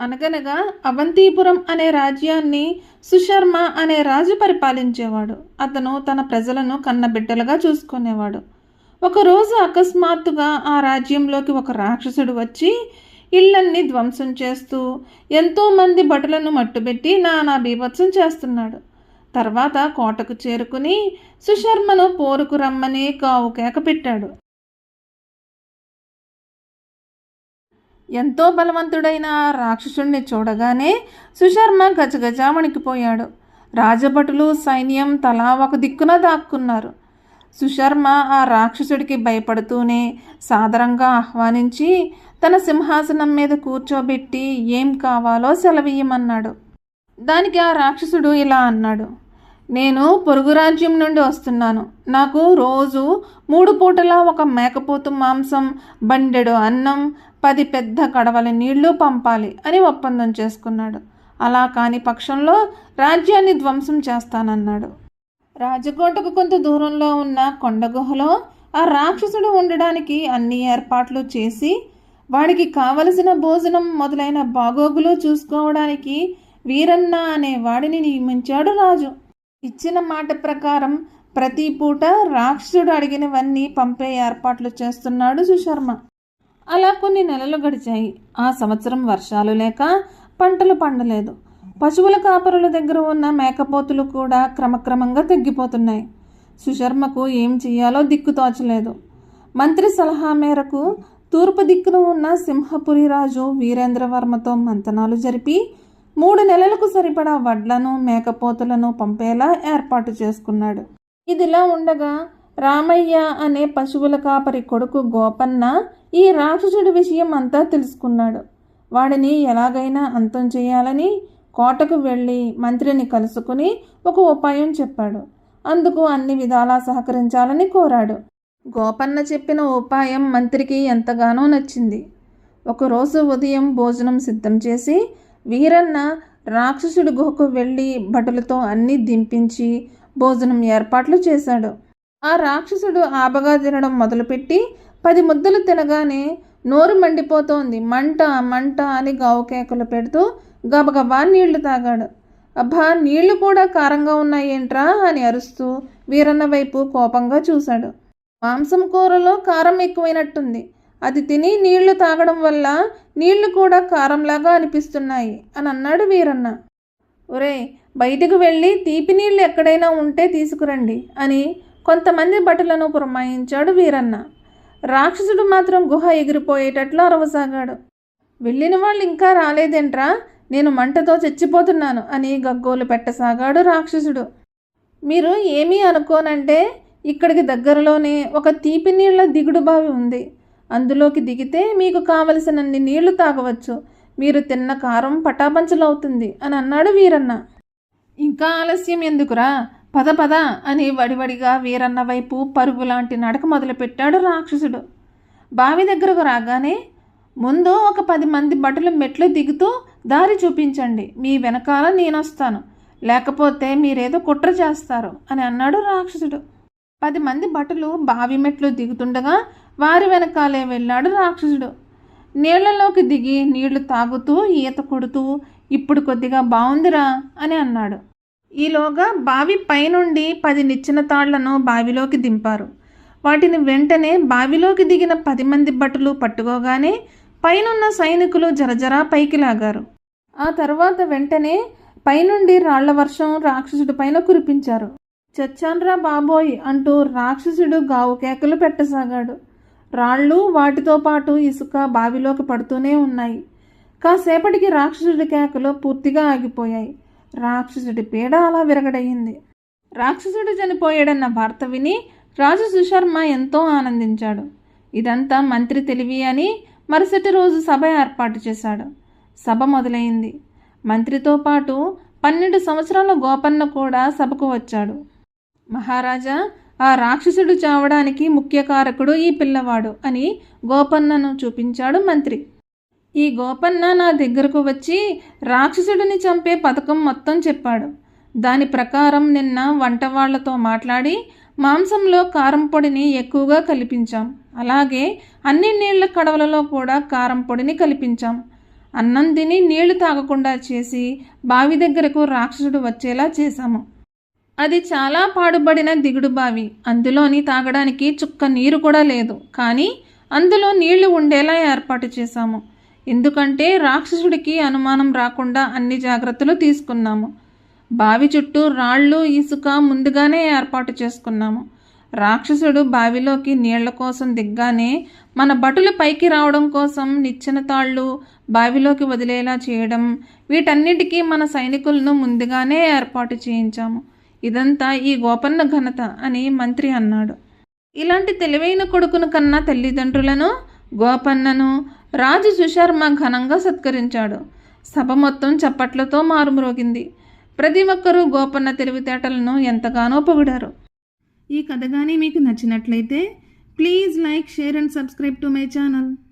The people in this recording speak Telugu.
అనగనగా అవంతిపురం అనే రాజ్యాన్ని సుశర్మ అనే రాజు పరిపాలించేవాడు. అతను తన ప్రజలను కన్నబిడ్డలుగా చూసుకునేవాడు. ఒకరోజు అకస్మాత్తుగా ఆ రాజ్యంలోకి ఒక రాక్షసుడు వచ్చి ఇళ్ళన్ని ధ్వంసం చేస్తూ ఎంతోమంది భటులను మట్టుబెట్టి నానా బీభత్సం చేస్తున్నాడు. తర్వాత కోటకు చేరుకుని సుశర్మను పోరుకు రమ్మని కావు కేక పెట్టాడు. ఎంతో బలవంతుడైన ఆ రాక్షసుణ్ణి చూడగానే సుశర్మ గజగజ వణికిపోయాడు రాజభటులు సైన్యం తలా ఒక దిక్కున దాక్కున్నారు. సుశర్మ ఆ రాక్షసుడికి భయపడుతూనే సాదరంగా ఆహ్వానించి తన సింహాసనం మీద కూర్చోబెట్టి ఏం కావాలో సెలవియ్యమన్నాడు. దానికి ఆ రాక్షసుడు ఇలా అన్నాడు. నేను పొరుగు రాజ్యం నుండి వస్తున్నాను. నాకు రోజు మూడు పూటలా ఒక మేకపోతు మాంసం బండెడు అన్నం పది పెద్ద కడవల నీళ్ళు పంపాలి అని ఒప్పందం చేసుకున్నాడు. అలా కాని పక్షంలో రాజ్యాన్ని ధ్వంసం చేస్తానన్నాడు. రాజకోటకు కొంత దూరంలో ఉన్న కొండగుహలో ఆ రాక్షసుడు ఉండడానికి అన్ని ఏర్పాట్లు చేసి వాడికి కావలసిన భోజనం మొదలైన బాగోగులు చూసుకోవడానికి వీరన్న అనే వాడిని నియమించాడు రాజు. ఇచ్చిన మాట ప్రకారం ప్రతి పూట రాక్షసుడు అడిగినవన్నీ పంపే ఏర్పాట్లు చేస్తున్నాడు సుశర్మ. అలా కొన్ని నెలలు గడిచాయి. ఆ సంవత్సరం వర్షాలు లేక పంటలు పండలేదు. పశువుల కాపరుల దగ్గర ఉన్న మేకపోతులు కూడా క్రమక్రమంగా తగ్గిపోతున్నాయి. సుశర్మకు ఏం చెయ్యాలో దిక్కు తోచలేదు. మంత్రి సలహా మేరకు తూర్పు దిక్కున ఉన్న సింహపురి రాజు వీరేంద్రవర్మతో మంతనాలు జరిపి మూడు నెలలకు సరిపడా వడ్లను మేకపోతులను పంపేలా ఏర్పాటు చేసుకున్నాడు. ఇదిలా ఉండగా రామయ్య అనే పశువుల కాపరి కొడుకు గోపన్న ఈ రాక్షసుడి విషయం అంతా తెలుసుకున్నాడు. వాడిని ఎలాగైనా అంతం చేయాలని కోటకు వెళ్ళి మంత్రిని కలుసుకుని ఒక ఉపాయం చెప్పాడు. అందుకు అన్ని విధాలా సహకరించాలని కోరాడు. గోపన్న చెప్పిన ఉపాయం మంత్రికి ఎంతగానో నచ్చింది. ఒకరోజు ఉదయం భోజనం సిద్ధం చేసి వీరన్న రాక్షసుడి గుహకు వెళ్ళి భటులతో అన్నీ దింపించి భోజనం ఏర్పాట్లు చేశాడు. ఆ రాక్షసుడు ఆబగా తినడం మొదలుపెట్టి పది ముద్దలు తినగానే నోరు మండిపోతోంది. మంట మంట అని గావుకేకలు పెడుతూ గబగబా నీళ్ళు తాగాడు. అబ్బా నీళ్ళు కూడా కారంగా ఉన్నాయేంట్రా అని అరుస్తూ వీరన్న వైపు కోపంగా చూశాడు. మాంసం కూరలో కారం ఎక్కువైనట్టుంది. అది తిని నీళ్ళు తాగడం వల్ల నీళ్ళు కూడా కారంలాగా అనిపిస్తున్నాయి అని అన్నాడు వీరన్న. ఒరే బయటకు వెళ్ళి తీపి నీళ్ళు ఎక్కడైనా ఉంటే తీసుకురండి అని కొంతమంది బట్టలను పురమాయించాడు వీరన్న. రాక్షసుడు మాత్రం గుహ ఎగిరిపోయేటట్లు అరవసాగాడు. వెళ్ళిన వాళ్ళు ఇంకా రాలేదేంట్రా? నేను మంటతో చచ్చిపోతున్నాను అని గగ్గోలు పెట్టసాగాడు రాక్షసుడు. మీరు ఏమీ అనుకోనంటే ఇక్కడికి దగ్గరలోనే ఒక తీపి నీళ్ళ దిగుడు బావి ఉంది. అందులోకి దిగితే మీకు కావలసినన్ని నీళ్ళు తాగవచ్చు. మీరు తిన్న కారం పటాపంచలవుతుంది అని అన్నాడు వీరన్న. ఇంకా ఆలస్యం ఎందుకురా? పద పద అని వడివడిగా వీరన్న వైపు పరుగు లాంటి నడక మొదలుపెట్టాడు రాక్షసుడు. బావి దగ్గరకు రాగానే ముందు ఒక పది మంది బటులు మెట్లు దిగుతూ దారి చూపించండి. మీ వెనకాల నేనొస్తాను. లేకపోతే మీరేదో కుట్ర చేస్తారు అని అన్నాడు రాక్షసుడు. పది మంది భటులు బావి మెట్లు దిగుతుండగా వారి వెనకాలే వెళ్ళాడు రాక్షసుడు. నీళ్ళలోకి దిగి నీళ్ళు తాగుతూ ఈత కొడుతూ ఇప్పుడు కొద్దిగా బాగుందిరా అని అన్నాడు. ఈలోగా బావి పైనుండి పది నిచ్చిన తాళ్ళను బావిలోకి దింపారు. వాటిని వెంటనే బావిలోకి దిగిన పది మంది భటులు పట్టుకోగానే పైనున్న సైనికులు జరజరా పైకి లాగారు. ఆ తర్వాత వెంటనే పైనుండి రాళ్ళ వర్షం రాక్షసుడి పైన కురిపించారు. చచ్చాన్రా బాబోయ్ అంటూ రాక్షసుడు గావు కేకలు పెట్టసాగాడు. రాళ్ళు వాటితో పాటు ఇసుక బావిలోకి పడుతూనే ఉన్నాయి. కాసేపటికి రాక్షసుడి కేకలు పూర్తిగా ఆగిపోయాయి. రాక్షసుడి పీడ అలా విరగడయింది. రాక్షసుడు చనిపోయాడన్న వార్త విని రాజు సుశర్మ ఎంతో ఆనందించాడు. ఇదంతా మంత్రి తెలివి అని మరుసటి రోజు సభ ఏర్పాటు చేశాడు. సభ మొదలైంది. మంత్రితో పాటు పన్నెండు సంవత్సరాల గోపన్న కూడా సభకు వచ్చాడు. మహారాజా ఆ రాక్షసుడు చావడానికి ముఖ్య కారకుడు ఈ పిల్లవాడు అని గోపన్నను చూపించాడు మంత్రి. ఈ గోపన్న నా దగ్గరకు వచ్చి రాక్షసుడిని చంపే పథకం మొత్తం చెప్పాడు. దాని ప్రకారం నిన్న వంటవాళ్ళతో మాట్లాడి మాంసంలో కారం పొడిని ఎక్కువగా కలిపించాం. అలాగే అన్ని నీళ్ళ కడవలలో కూడా కారం పొడిని కలిపించాం. అన్నం తిని నీళ్ళు తాగకుండా చేసి బావి దగ్గరకు రాక్షసుడు వచ్చేలా చేశాము. అది చాలా పాడుబడిన దిగుడు బావి. అందులోని తాగడానికి చుక్క నీరు కూడా లేదు. కానీ అందులో నీళ్ళు ఉండేలా ఏర్పాటు చేశాము. ఎందుకంటే రాక్షసుడికి అనుమానం రాకుండా అన్ని జాగ్రత్తలు తీసుకున్నాము. బావి చుట్టూ రాళ్ళు ఇసుక ముందుగానే ఏర్పాటు చేసుకున్నాము. రాక్షసుడు బావిలోకి నీళ్ళ కోసం దిగ్గానే మన భటులు పైకి రావడం కోసం నిచ్చెన తాళ్ళు బావిలోకి వదిలేలా చేయడం వీటన్నిటికీ మన సైనికులను ముందుగానే ఏర్పాటు చేయించాము. ఇదంతా ఈ గోపన్న ఘనత అని మంత్రి అన్నాడు. ఇలాంటి తెలివైన కొడుకును కన్నా తల్లిదండ్రులను గోపన్నను రాజు సుశర్మ ఘనంగా సత్కరించాడు. సభ మొత్తం చప్పట్లతో మారుమ్రోగింది. ప్రతి ఒక్కరూ గోపన్న తెలివితేటలను ఎంతగానో పొగిడారు. ఈ కథ కానీ మీకు నచ్చినట్లయితే please like share and subscribe to my channel.